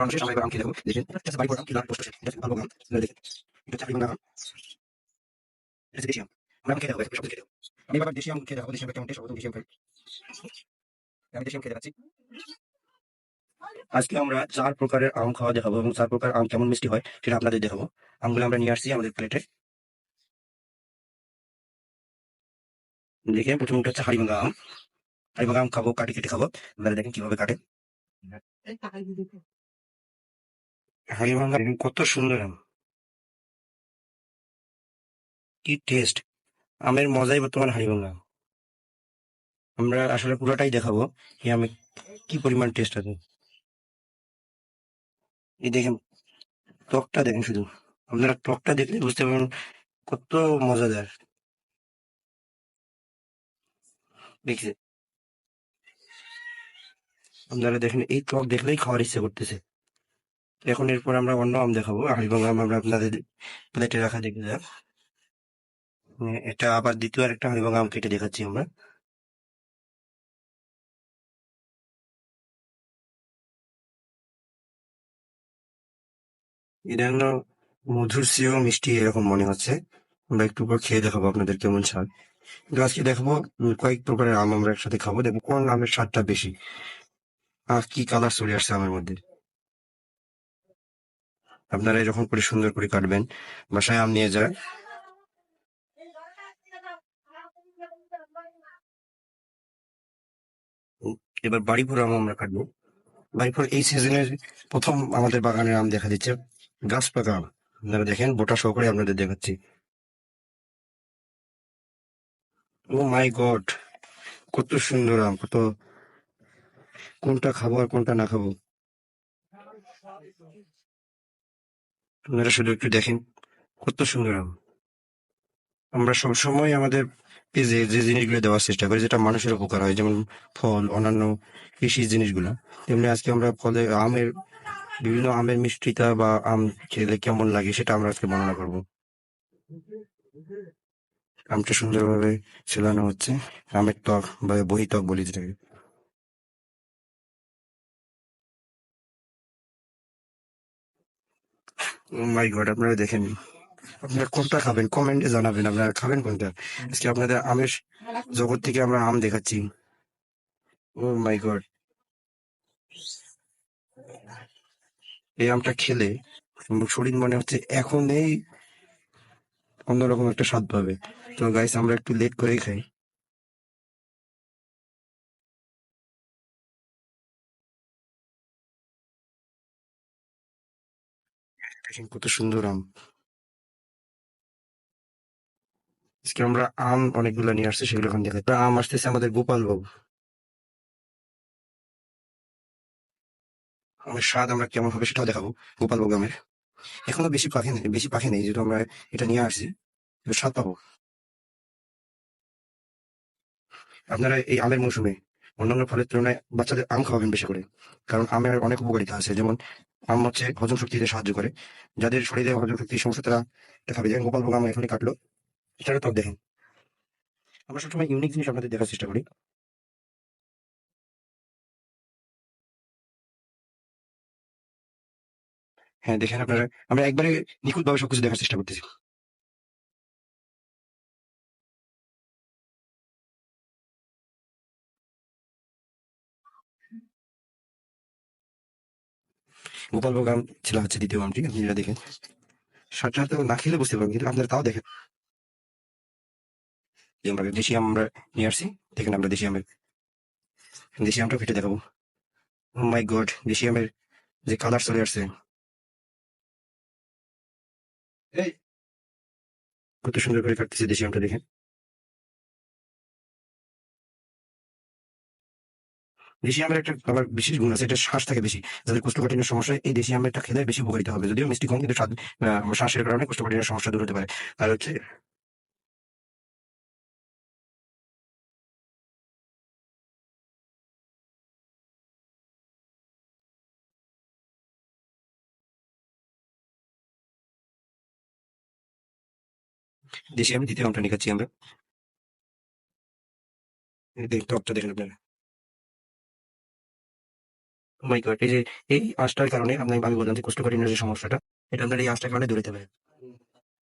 আম দেখো দেখো দেখো দেখো হবে আজকে আমরা চার প্রকারের আম খাওয়া দেখাবো এবং চার প্রকার আম কেমন মিষ্টি হয় সেটা আপনাদের দেখাবো আমগুলো আমরা নিয়ে আসছি আমাদের প্লেটে দেখেন প্রথমে হচ্ছে হাড়িভাঙা আম হাড়িভাঙা আম খাব কাটি কেটে খাব আপনারা দেখেন কীভাবে কাটে হাড়িভাঙা দেখেন, কত সুন্দর কি টেস্ট আমের মজাই বর্তমান হাড়িভাঙা আমরা আসলে পুরোটাই দেখাবো এই আমে কি পরিমাণ টেস্ট আছে। এই দেখেন, টকটা দেখেন শুধু। আপনারা টকটা দেখলে বুঝতে পারবেন কত মজাদার। দেখছে আপনারা দেখেন, এই টক দেখলেই খাওয়ার ইচ্ছে করতেছে। এখন এরপর আমরা অন্য আম দেখাবো। হাড়িভাঙা আম আমরা আপনাদের প্লেটে রাখা দেখে যাক। উম, এটা আবার দ্বিতীয় একটা হাড়িভাঙা আম কেটে দেখাচ্ছি আমরা। এটা হলো মধুর চেয়েও মিষ্টি এরকম মনে হচ্ছে। আমরা একটু পর খেয়ে দেখাবো আপনাদের কেমন স্বাদ। কিন্তু আজকে দেখাবো কয়েক প্রকারের আম আমরা একসাথে খাব। দেখব কোন আমের স্বাদটা বেশি। আর কি কালার চলে আসছে আমের মধ্যে। আপনারা এরকম করে সুন্দর করে কাটবেন। বাসায় আম নিয়ে যায় এবার বাড়িপুর আম আমরা কাটবো। বাড়িপুর এই সিজনের প্রথম আমাদের বাগানের আম দেখা দিচ্ছে। গাছ পাকা আম। আপনারা দেখেন বোটা সহকারে আপনাদের দেখাচ্ছি। ও মাই গড কত সুন্দর আম কত কোনটা খাব আর কোনটা না খাব। আপনারা শুধু একটু দেখেন কত সুন্দর আম। আমরা সবসময় আমাদের পেজে যে জিনিসগুলো দেওয়ার চেষ্টা করি, যেটা মানুষের উপকার হয়, যেমন ফল, অন্যান্য কৃষি জিনিসগুলো। তেমনি আজকে আমরা ফলে আমের, বিভিন্ন আমের মিষ্টিতা বা আম খেলে কেমন লাগে সেটা আমরা আজকে বর্ণনা করব। আমটা সুন্দরভাবে ছেলানো হচ্ছে, আমের টক বা বহি ত্বক বলি যেটাকে। মাই গড আপনারা দেখেন। আপনারা কোনটা খাবেন? কমেন্টে জানাবেন আপনারা। খাবেন কোনটা? আজকে আপনাদের আমের জগৎ থেকে আমরা আম দেখাচ্ছি। ও মাই গড এই আমটা খেলে শরীর মনে হচ্ছে এখনই অন্যরকম একটা স্বাদ পাবে। তো গাইস আমরা একটু লেট করেই খাই। দেখেন কত সুন্দর আম। আজকে আমরা আম অনেকগুলো নিয়ে আসছি, সেগুলো এখন দেখাই আম আসতেছে আমাদের গোপাল বাবু আমের স্বাদ আমরা কেমন হবে সেটাও দেখাবো গোপাল বাবু আমের। এখনও বেশি পাখি নেই, বেশি পাখি নেই, যেহেতু আমরা এটা নিয়ে আসছি স্বাদ পাবো। আপনারা এই আমের মৌসুমে অন্যান্য ফলের তুলনায় বাচ্চাদের আম খাওয়াবেন বেশি করে, কারণ আমের অনেক উপকারিতা আছে। যেমন আম হচ্ছে হজম শক্তিতে সাহায্য করে। যাদের শরীরে হজম শক্তি সমস্যা, তারা এটা খাবে যেমন গোপাল ভোগ এখানে কাটলো, সেটা টক দেখেন আমরা সবসময় ইউনিক জিনিস আপনাদের দেখার চেষ্টা করি। হ্যাঁ দেখেন আপনারা, আমরা একবারে নিখুঁত ভাবে সবকিছু দেখার চেষ্টা করতেছি। গোপাল ভোগ আম ছিল হচ্ছে দ্বিতীয় আমটি যেটা দেখেন। স্বাদটা তো না খেলে বুঝতে পারবেন কিন্তু আপনারা তাও দেখেন। আমরা দেশি আম আমরা নিয়ে আসছি দেখেন আমরা দেশি আমের দেশি আমটা ফেটে দেখাবো। ও মাই গড দেশি আমের যে কালার চলে আসছে। এই। কত সুন্দর করে কাটতেছে দেশি আমটা দেখেন। দেশি আমের একটা আবার বিশেষ গুণ আছে, এটা শ্বাস থাকে বেশি। যাদের কোষ্ঠকাঠিন্য সমস্যা এই দেশি আমেরটা খেলে বেশি উপকারিতা হবে। যদিও মিষ্টি কম, কিন্তু শ্বাসের কারণে কোষ্ঠকাঠিন্যের সমস্যা দূর হতে পারে। আর হচ্ছে দেশি আমি দ্বিতীয় আমটা নিয়ে খাচ্ছি আমরা। দেখেন আপনারা। মাই গড এই যে, এই কারণে আপনি আমি বললাম যে যে সমস্যাটা, এটা আপনার এই কারণে দূরে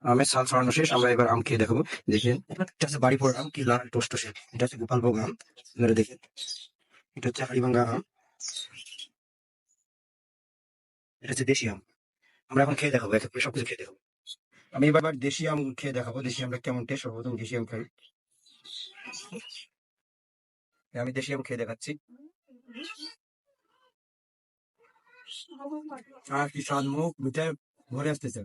আমের সাল ছড়ানো শেষ, আমরা এবার আম খেয়ে দেখাবো। দেখেন, এটা হচ্ছে বাড়ি পড়া আম কি লাল টোস্ট শেষ এটা হচ্ছে গোপালভোগ আম। এবারে দেখেন, এটা হচ্ছে আম, এটা হচ্ছে দেশি আম। আমরা এখন খেয়ে দেখাবো, এক, সবকিছু খেয়ে দেখাবো। আমি এবার দেশি আম খেয়ে দেখাবো, দেশি আমটা কেমন টেস্ট সর্বপ্রথম দেশি আম খাই। আমি দেশি আম খেয়ে দেখাচ্ছি। আর কি স্বাদ মুখ মিঠাই ভরে আসতেছে?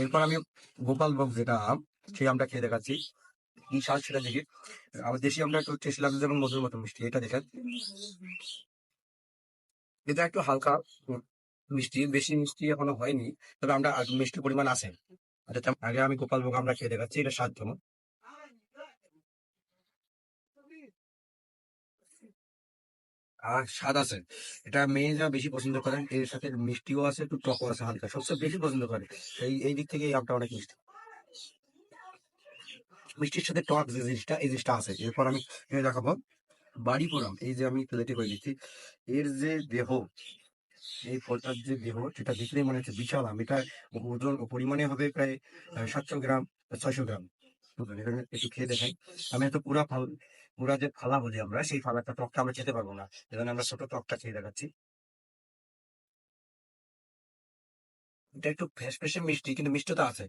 এরপর আমি গোপাল ভোগ যেটা আম, সেই আমটা খেয়ে দেখাচ্ছি। কি স্বাদ সেটা দেখি। আমার দেশি আমটা একটু টেস্ট লাগছে, যেমন মধুর মতো মিষ্টি, এটা দেখেন। এটা একটু হালকা মিষ্টি, বেশি মিষ্টি এখনও হয়নি, তবে আমরা আর মিষ্টি পরিমাণ আছে। আচ্ছা আগে আমি গোপাল ভোগ আমরা খেয়ে দেখাচ্ছি, এটা স্বাদ কেমন আর স্বাদ আছে। এটা মেয়েরা বেশি পছন্দ করেন এর সাথে মিষ্টিও আছে, একটু টকও আছে, হালকা। সবচেয়ে বেশি পছন্দ করে। এই এই দিক থেকে এই অনেক মিষ্টি। মিষ্টির সাথে টক যে জিনিসটা, এই জিনিসটা আছে। এরপর আমি দেখাবো বাড়ি পোড়াম এই যে আমি প্লেটে করে দিচ্ছি। এর যে দেহ, এই ফলটার যে দেহ, সেটা দেখলেই মনে হচ্ছে বিশাল আম। এটা ওজন পরিমাণে হবে প্রায় সাতশো গ্রাম ছয়শো গ্রাম। একটু খেয়ে দেখাই। আমি এত পুরা ফল পুরা যে ফালা বলি আমরা, সেই ফালাটা টকটা আমরা খেতে পারব না। এজন্য আমরা ছোট টকটা খেয়ে দেখাচ্ছি। এটা একটু ফেস ফেসে মিষ্টি, কিন্তু মিষ্টতা আছে।